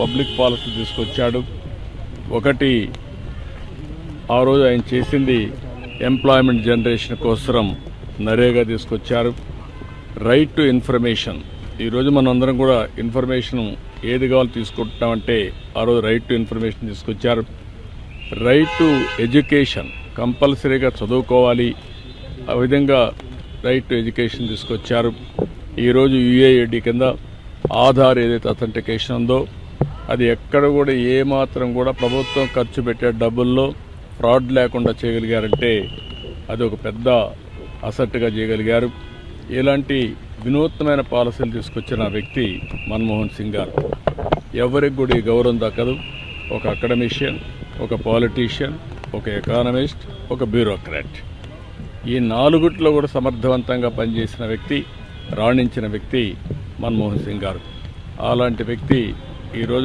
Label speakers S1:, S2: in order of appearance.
S1: Public policy తీసుకొచ్చాడు. ఒకటి ఆ రోజు ఆయన చేసింది ఎంప్లాయ్మెంట్ జనరేషన్ కోసం నరేగా తీసుకొచ్చారు. Right to information. ఈరోజు మనందరం కూడా ఇన్ఫర్మేషన్ ఏది కావాలో తీసుకుంటామంటే ఆ రోజు రైట్ టు ఇన్ఫర్మేషన్ తీసుకొచ్చారు. రైట్ టు ఎడ్యుకేషన్ కంపల్సరీగా చదువుకోవాలి. ఆ విధంగా రైట్ టు ఎడ్యుకేషన్ తీసుకొచ్చారు. ఈరోజు యుఏఐడి కింద ఆధార్ ఏదైతే అథెంటికేషన్ ఉందో అది ఎక్కడ కూడా ఏమాత్రం కూడా ప్రభుత్వం ఖర్చు పెట్టే డబ్బుల్లో ఫ్రాడ్ లేకుండా చేయగలిగారంటే అది ఒక పెద్ద అసట్టుగా చేయగలిగారు. ఇలాంటి వినూత్నమైన పాలసీలు తీసుకొచ్చిన వ్యక్తి మన్మోహన్ సింగ్ గారు. ఎవరికి కూడా ఈ గౌరవం దక్కదు. ఒక అకాడమిషియన్ ఒక పాలిటీషియన్ ఒక ఎకానమిస్ట్ ఒక బ్యూరోక్రాట్. ఈ నాలుగుట్లో కూడా సమర్థవంతంగా పనిచేసిన వ్యక్తి రాణించిన వ్యక్తి మన్మోహన్ సింగ్ గారు. అలాంటి వ్యక్తి ఈరోజు